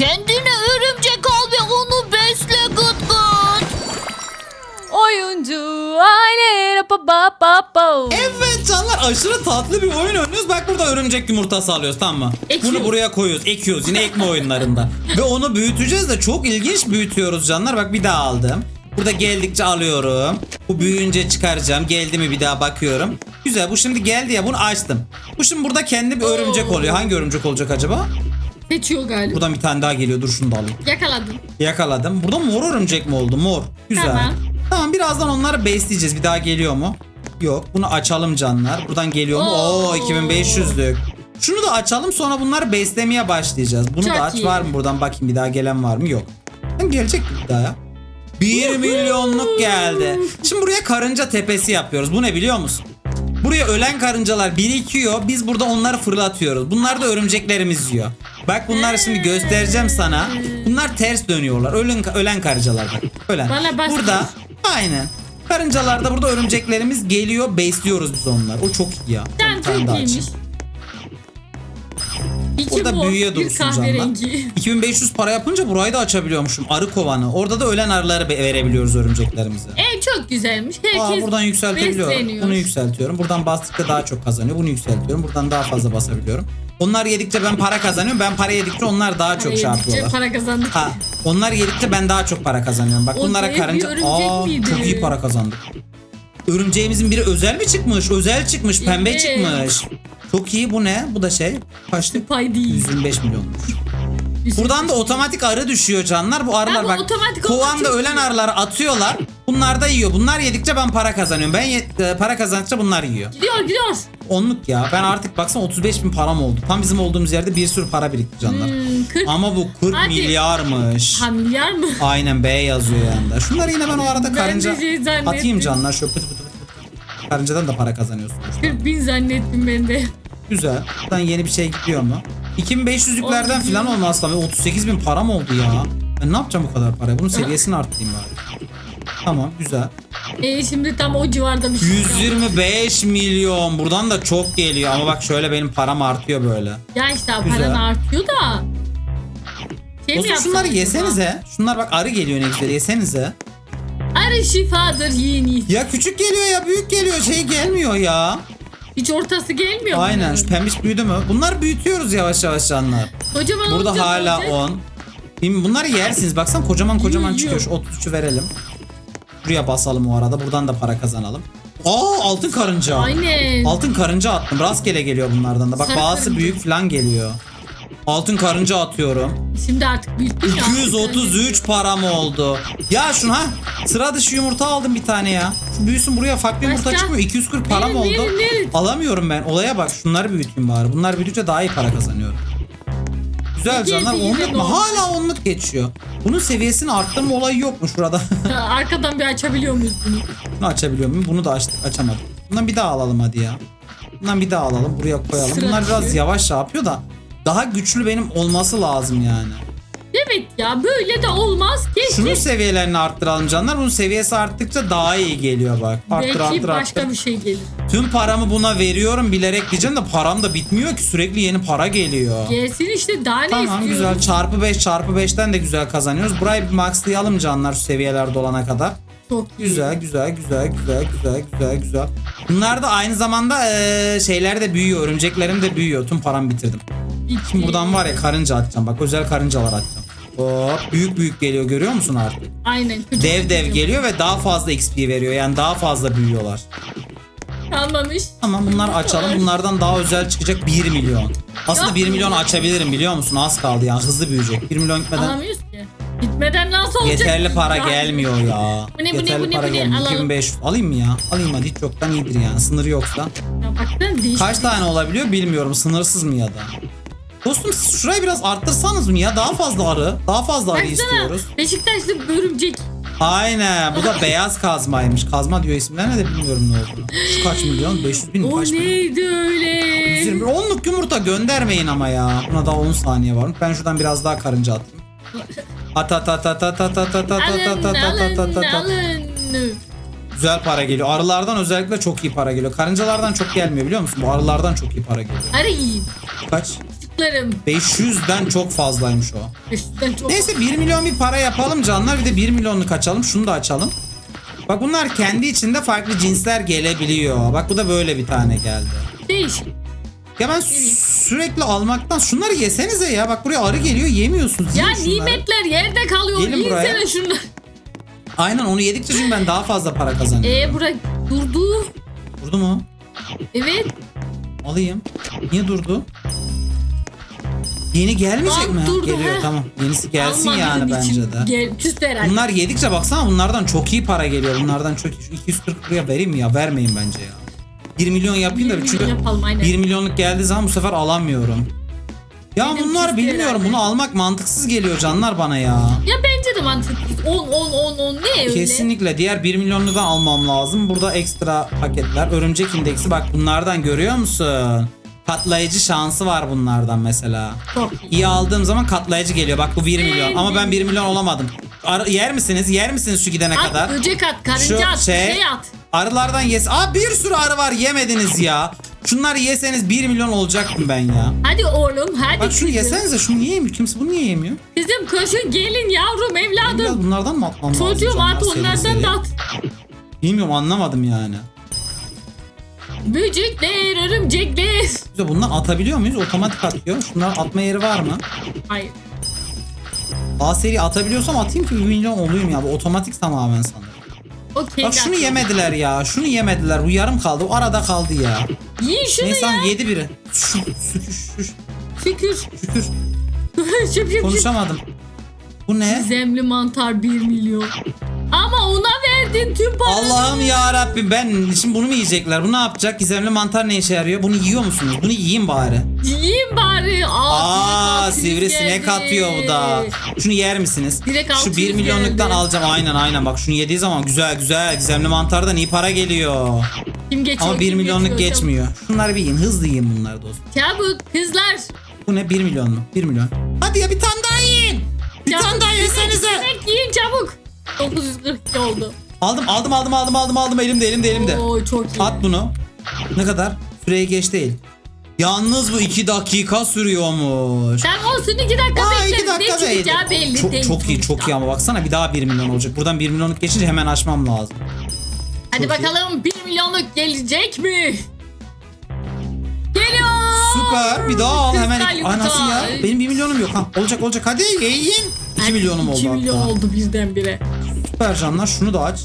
Kendine örümcek al ve onu besle gıt gıt. Oyuncu aile pa pa pa pa. Evet canlar aşırı tatlı bir oyun oynuyoruz. Bak burada örümcek yumurtası alıyoruz tamam mı? Ekiyoruz. Bunu buraya koyuyoruz. Ekiyoruz yine ekme oyunlarında. Ve onu büyüteceğiz de çok ilginç büyütüyoruz canlar. Bak bir daha aldım. Burada geldikçe alıyorum. Bu büyüyünce çıkaracağım. Geldi mi bir daha bakıyorum. Güzel bu şimdi geldi ya bunu açtım. Bu şimdi burada kendi bir örümcek oluyor. Hangi örümcek olacak acaba? Seçiyor galiba. Buradan bir tane daha geliyor. Dur şunu da alayım. Yakaladım. Yakaladım. Burada mor örümcek mi oldu? Mor. Güzel. Tamam. Tamam birazdan onları besleyeceğiz. Bir daha geliyor mu? Yok. Bunu açalım canlar. Buradan geliyor mu? Oo, Oo. 2500'lük. Şunu da açalım sonra bunları beslemeye başlayacağız. Bunu Çok da aç iyi. var mı buradan bakayım bir daha gelen var mı? Yok. Lan Gelecek bir daha ya? 1 milyonluk geldi. Şimdi buraya karınca tepesi yapıyoruz. Bu ne biliyor musun? Buraya ölen karıncalar birikiyor. Biz burada onları fırlatıyoruz. Bunlar da örümceklerimiz yiyor. Bak bunları şimdi göstereceğim sana. Bunlar ters dönüyorlar. Ölen ölen karıncalar bak. Ölen. Burada aynen. Karıncalarda burada örümceklerimiz geliyor. Besliyoruz biz onları. O çok iyi ya. Sen çok iyiymiş. İki Burada mor, büyüye bir dursun kahverengi. 2500 para yapınca burayı da açabiliyormuşum. Arı kovanı. Orada da ölen arıları be- verebiliyoruz örümceklerimize. Ev çok güzelmiş. Aa, Herkes buradan yükseltebiliyorum. besleniyor. Bunu yükseltiyorum. Buradan bastıkça daha çok kazanıyor. Bunu yükseltiyorum. Buradan daha fazla basabiliyorum. Onlar yedikçe ben para kazanıyorum. Ben para yedikçe onlar daha çok şey Yedikçe yapıyorlar. para kazandık. Ha, onlar yedikçe ben daha çok para kazanıyorum. Bak O bunlara dev bir karınca örümcek Aa, miydi? çok iyi para kazandık. Örümceğimizin biri özel mi çıkmış? Özel çıkmış, pembe Evet. çıkmış. Çok iyi bu ne? Bu da şey. Kaçtı? Pay değil. 125 milyonmuş. Buradan da otomatik arı düşüyor canlar. Bu arılar bak otomatik kovanda ölen iyi. arıları atıyorlar. Bunlar da yiyor. Bunlar yedikçe ben para kazanıyorum. Ben ye- e, para kazandıkça bunlar yiyor. Gidiyor gidiyor. Onluk ya. Ben artık baksana 35 bin param oldu. Tam bizim olduğumuz yerde bir sürü para birikti canlar. Hmm, 40 Ama bu 40 Hadi. milyarmış. ha, milyar mı? Aynen B yazıyor yanında. Şunları yine ben o arada Ben karınca şey zannettim. atayım canlar. Şöyle pıtı pıtı. Karıncadan da para kazanıyorsunuz. 40 bin zannettim ben de. Güzel. Buradan yeni bir şey gidiyor mu? 2500'lüklerden Oldu. falan olmaz tabii. 38 bin param oldu ya. Ben ne yapacağım bu kadar parayı? Bunun seviyesini arttırayım bari. Tamam güzel. E şimdi tam o civarda bir şey. 125 milyon. Buradan da çok geliyor ama bak şöyle benim param artıyor böyle. Ya işte Güzel. paran artıyor da. Şey mi yapsak şunları acaba? yesenize. Şunlar bak arı geliyor ne güzel yesenize. Arı şifadır yeni. Ya küçük geliyor ya büyük geliyor şey gelmiyor ya. Hiç ortası gelmiyor mu? Aynen şu pembiş büyüdü mü? Bunlar büyütüyoruz yavaş yavaş canlar. Kocaman Burada hala olacak? 10. Bilmiyorum, Bunları yersiniz. Baksan kocaman kocaman çıkıyor. Şu 33'ü verelim. Buraya basalım o arada. Buradan da para kazanalım. Aa altın karınca. Aynen. Altın karınca attım. Rastgele geliyor bunlardan da. Bak Sarı bazısı karınca. büyük falan geliyor. Altın karınca atıyorum. Şimdi artık büyüttün ya. 233 param oldu. Ya şunu ha. Sıra dışı yumurta aldım bir tane ya. Şu büyüsün buraya farklı yumurta Başka? çıkmıyor. 240 param Verin, oldu. verin, verin. Alamıyorum ben. Olaya bak. Şunları büyüteyim bari. Bunlar büyüdükçe daha iyi para kazanıyorum. Güzel Peki, canlar. peki, Onluk ne mu? oldu? Hala onluk geçiyor. Bunun seviyesini arttırma olayı yok mu şurada? Ha, Arkadan bir açabiliyor muyuz bunu? Bunu açabiliyor muyum? Bunu da açtık. Açamadım. Bundan bir daha alalım hadi ya. Bundan bir daha alalım. Buraya koyalım. Sıra Bunlar biraz dışı. yavaş şey yapıyor da daha güçlü benim olması lazım yani. Evet ya böyle de olmaz ki. Şunun seviyelerini arttıralım canlar. Bunun seviyesi arttıkça daha iyi geliyor bak. Arttır Belki arttır başka arttır. bir şey gelir. Tüm paramı buna veriyorum bilerek diyeceğim de param da bitmiyor ki sürekli yeni para geliyor. Gelsin işte daha ne Tamam istiyorsun? güzel çarpı 5 çarpı 5'ten de güzel kazanıyoruz. Burayı bir maxlayalım canlar şu seviyelerde olana kadar. Çok iyi. Güzel güzel güzel güzel güzel güzel güzel. Bunlar da aynı zamanda eee, şeyler de büyüyor. Örümceklerim de büyüyor. Tüm paramı bitirdim. Şimdi buradan var ya karınca atacağım. Bak özel karıncalar atacağım. Hop büyük büyük geliyor görüyor musun artık? Aynen. küçük Dev dev geliyor ve daha fazla XP veriyor. Yani daha fazla büyüyorlar. Kalmamış. Tamam bunlar açalım. Bunlardan daha özel çıkacak 1 milyon. Aslında Yok. 1 milyon açabilirim biliyor musun? Az kaldı yani hızlı büyüyecek. 1 milyon gitmeden Alamıyoruz ki. Gitmeden nasıl olacak? yeterli para Ya. gelmiyor ya. Bu ne, bu ne, yeterli bu ne, para bu ne? gelmiyor. Alalım. 2500. Alayım mı ya? Alayım hadi hiç yoktan iyidir yani. Sınırı yoksa. Ya baksana değişik. Kaç tane olabiliyor bilmiyorum. Sınırsız mı ya da? Dostum siz şurayı biraz arttırsanız mı ya? Daha fazla arı. Daha fazla arı istiyoruz. Beşiktaşlı örümcek. Aynen. Bu da beyaz kazmaymış. Kazma diyor isimlerine de bilmiyorum ne olduğunu. Şu kaç milyon? 500 bin mi? O Kaç milyon? neydi öyle? 120. Onluk yumurta göndermeyin ama ya. Buna daha 10 saniye var. Ben şuradan biraz daha karınca atayım. At at at at at at at at at at at at at at at. alın. Güzel para geliyor. Arılardan özellikle çok iyi para geliyor. Karıncalardan çok gelmiyor biliyor musun? Bu arılardan çok iyi para geliyor. Arı iyi. Kaç? Canlarım. 500'den çok fazlaymış o. Üstten çok Neyse 1 milyon bir para yapalım canlar. Bir de 1 milyonluk açalım. Şunu da açalım. Bak bunlar kendi içinde farklı cinsler gelebiliyor. Bak bu da böyle bir tane geldi. değişik. Ya ben sürekli almaktan şunları yesenize ya. Bak buraya arı geliyor yemiyorsunuz. Ya şunları. nimetler yerde kalıyor. Gelin buraya. Yinsene şunları. Aynen onu yedikçe çünkü ben daha fazla para kazanıyorum. Ee bırak durdu. Durdu mu? Evet. Alayım. Niye durdu? Yeni gelmeyecek Lan mi? durdu, Geliyor he. tamam. Yenisi gelsin Almadığın yani için bence de. Gel, küstü herhalde. Bunlar yedikçe baksana bunlardan çok iyi para geliyor. Bunlardan çok iyi. Şu 240 liraya vereyim mi ya? Vermeyin bence ya. 1 milyon yapayım da 1 çünkü milyon yapalım, aynen. 1 milyonluk geldiği zaman bu sefer alamıyorum. Ya Benim bunlar küstü bilmiyorum. herhalde. Bunu almak mantıksız geliyor canlar bana ya. Ya bence de mantıklı. 10 10 10 10 ne öyle? Kesinlikle diğer 1 milyonludan almam lazım. Burada ekstra paketler. Örümcek indeksi bak bunlardan görüyor musun? Patlayıcı şansı var bunlardan mesela. Çok iyi. Aldığım zaman katlayıcı geliyor. Bak bu 1 milyon. Ama ben 1 milyon olamadım. Ar- yer misiniz? Yer misiniz şu gidene At, kadar? böcek at, karınca at, şey, şey at. Arılardan yes. Aa bir sürü arı var yemediniz ya. Şunları yeseniz 1 milyon olacaktım ben ya. Hadi oğlum hadi Bak şunu kızım. yesenize şunu niye yemiyor? Kimse bunu niye yemiyor? Kızım koşun gelin yavrum Biraz evladım. bunlardan mı atmam lazım? Çocuğum canlar at seri onlardan seri? da at. Bilmiyorum anlamadım yani. Böcekler, örümcekler. Güzel bundan atabiliyor muyuz? Otomatik atıyor. Şunlar atma yeri var mı? Hayır. A seri atabiliyorsam atayım ki 1 milyon olayım ya. Bu otomatik tamamen sanırım. Okey. Bak şunu yemediler ya. Şunu yemediler. Bu yarım kaldı. O arada kaldı ya. Yiyin şunu Neyse ya. yedi biri. Şu, şükür, şükür, Şükür. Konuşamadım. Bu ne? Zemli mantar 1 milyon. Verdin tüm parayı. Allah'ım ya Rabbi ben şimdi bunu mu yiyecekler? Bu ne yapacak? Gizemli mantar ne işe yarıyor? Bunu yiyor musunuz? Bunu yiyin bari. Yiyin bari. Aa, Aa sinek sivrisinek atıyor bu da. Şunu yer misiniz? Direkt Şu 600 1 milyonluktan geldi. alacağım aynen aynen bak şunu yediği zaman güzel güzel gizemli mantardan iyi para geliyor. Kim geçiyor? Ama 1 kim milyonluk geçiyor? geçmiyor. Şunları bir yiyin hızlı yiyin bunları dostum. Çabuk kızlar. Bu ne 1 milyon mu? 1 milyon. Hadi ya bir tane daha yiyin. Bir Çabuk, tane daha yesenize. Sinek yiyin çabuk. 942 oldu. Aldım aldım aldım aldım aldım aldım elimde elimde elimde. Oo çok iyi. At bunu. Ne kadar? Süreyi geç değil. Yalnız bu 2 dakika sürüyormuş. Sen olsun 2 dakika Aa bekle. 2 dakika ne değil. çıkacağı belli Çok, değil. çok iyi çok iyi ama baksana bir daha 1 milyon olacak. Buradan 1 milyonluk geçince hemen açmam lazım. Hadi Çok iyi. bakalım 1 milyonluk gelecek mi? Geliyor. Süper. Bir daha al hemen. İki- Ay nasıl ya? Benim 1 milyonum yok. Ha, olacak olacak. Hadi yiyin. 2 milyonum oldu 2 milyon hatta. oldu birdenbire. Süper canlar şunu da aç.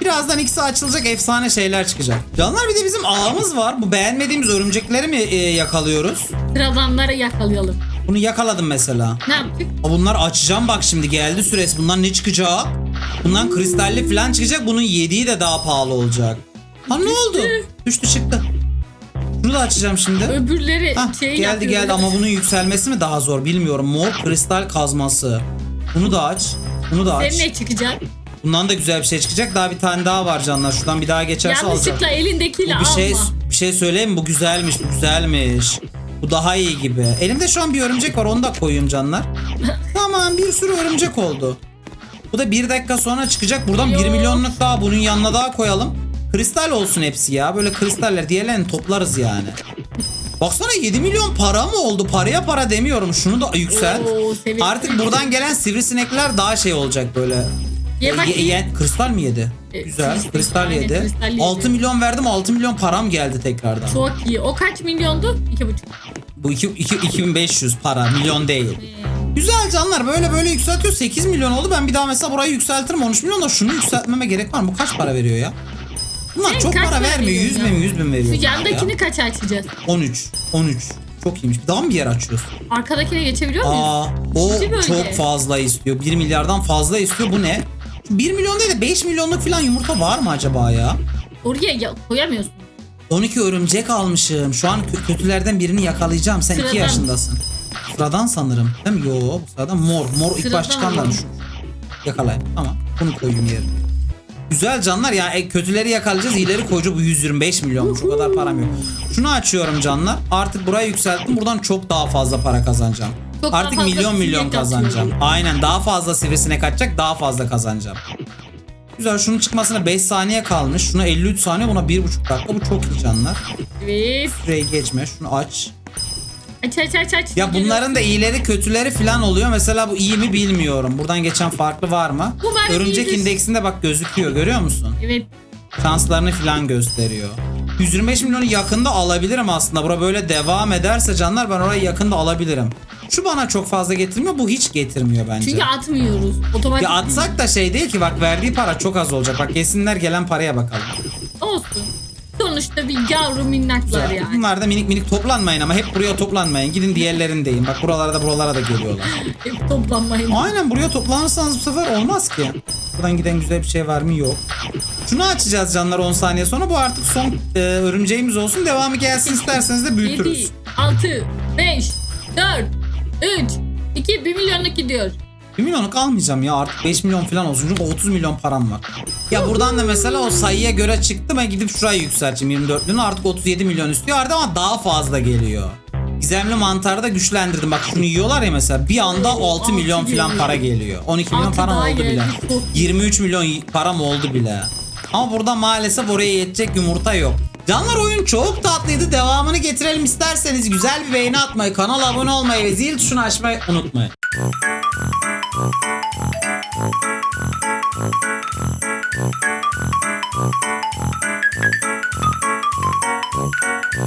Birazdan ikisi açılacak efsane şeyler çıkacak. Canlar bir de bizim ağımız var. Bu beğenmediğimiz örümcekleri mi e, yakalıyoruz? Sıradanları yakalayalım. Bunu yakaladım mesela. Ne yaptık? Aa, Bunlar açacağım bak şimdi geldi süresi. Bundan ne çıkacak? Bundan kristalli falan çıkacak. Bunun yediği de daha pahalı olacak. Ha ne oldu? Düştü çıktı. Bunu da açacağım şimdi. Öbürleri Hah, şey geldi yapıyor. geldi ama bunun yükselmesi mi daha zor bilmiyorum. Mor kristal kazması. Bunu da aç. Bunu da aç. Senin ne çıkacak? Bundan da güzel bir şey çıkacak. Daha bir tane daha var canlar. Şuradan bir daha geçerse alacağım. Yanlışlıkla elindekiyle Bu bir alma. şey bir şey söyleyeyim mi? Bu güzelmiş, bu güzelmiş. Bu daha iyi gibi. Elimde şu an bir örümcek var. Onu da koyayım canlar. tamam bir sürü örümcek oldu. Bu da bir dakika sonra çıkacak. Buradan 1 Yok. milyonluk daha bunun yanına daha koyalım. Kristal olsun hepsi ya. Böyle kristaller diğerlerini toplarız yani. Baksana 7 milyon para mı oldu? Paraya para demiyorum. Şunu da yükselt. Oo, sevindim. Artık buradan gelen sivrisinekler daha şey olacak böyle. Ye bakayım. ye- kristal mi yedi? E, Güzel. kristal, Kristal aynen, yedi. kristal yedi. 6 milyon verdim. 6 milyon param geldi tekrardan. Çok iyi. O kaç milyondu? 2,5. Bu iki, iki- 2500 para. Milyon değil. Güzel canlar. Böyle böyle yükseltiyor. 8 milyon oldu. Ben bir daha mesela burayı yükseltirim. 13 milyon da şunu yükseltmeme gerek var mı? Bu kaç para veriyor ya? Bunlar Sen çok para vermiyor. 100 veriyorsun bin 100 bin veriyor. Şu yandakini ya. kaç açacağız? 13. 13. Çok iyiymiş. Daha mı bir yer açıyoruz? Arkadakine geçebiliyor muyuz? Aa, o çok fazla istiyor. 1 milyardan fazla istiyor. Bu ne? 1 milyon değil de 5 milyonluk falan yumurta var mı acaba ya? Oraya ya- koyamıyorsun. 12 örümcek almışım. Şu an kö- kötülerden birini yakalayacağım. Sen 2 Sıradan. yaşındasın. Sıradan sanırım. Değil mi? Yo bu sıradan mor. Mor ilk Sıradan baş çıkanlarmış. Yakalayayım. Tamam. Bunu koyayım yerine. Güzel canlar ya e, kötüleri yakalayacağız iyileri koyucu bu 125 milyonmuş o kadar param yok. Şunu açıyorum canlar artık burayı yükselttim buradan çok daha fazla para kazanacağım. Çok daha artık fazla milyon milyon sinek kazanacağım. atıyorum. Aynen daha fazla sivrisine kaçacak daha fazla kazanacağım. Güzel şunun çıkmasına 5 saniye kalmış. Şuna 53 saniye buna 1,5 dakika bu çok iyi canlar. Evet. Süreyi geçme şunu aç. Aç aç aç aç. Ya bunların da iyileri kötüleri falan oluyor. Mesela bu iyi mi bilmiyorum. Buradan geçen farklı var mı? Bu bence Örümcek iyidir. indeksinde bak gözüküyor. Görüyor musun? Evet. Şanslarını falan gösteriyor. 125 milyonu yakında alabilirim aslında. Bura böyle devam ederse canlar ben orayı yakında alabilirim. Şu bana çok fazla getirmiyor. Bu hiç getirmiyor bence. Çünkü atmıyoruz. Otomatik. Ya atsak da şey değil ki bak verdiği para çok az olacak. Bak yesinler gelen paraya bakalım. Olsun. Sonuçta bir yavru minnaklar yani. Bunlar da minik minik toplanmayın ama hep buraya toplanmayın. Gidin diğerlerindeyim. Bak buralara da buralara da geliyorlar. Hep toplanmayın. Aynen buraya toplanırsanız bu sefer olmaz ki. Buradan giden güzel bir şey var mı? Yok. Şunu açacağız canlar 10 saniye sonra. Bu artık son e, örümceğimiz olsun. Devamı gelsin isterseniz de 7, büyütürüz. 6, 5, 4, 3, 2, 1 milyonluk gidiyor. 1 milyonluk almayacağım ya artık 5 milyon falan olsun çünkü 30 milyon param var. Ya buradan da mesela o sayıya göre çıktı ben gidip şurayı yükselteceğim 24'lüğünü artık 37 milyon istiyor artık ama daha fazla geliyor. Gizemli mantarı da güçlendirdim. Bak şunu yiyorlar ya mesela bir anda Oo, 6 milyon falan para geliyor. 12 milyon param oldu bile. geldi, çok iyi. 23 milyon param oldu bile. Ama burada maalesef oraya yetecek yumurta yok. Canlar oyun çok tatlıydı. Devamını getirelim isterseniz güzel bir beğeni atmayı, kanala abone olmayı ve zil tuşunu açmayı unutmayın.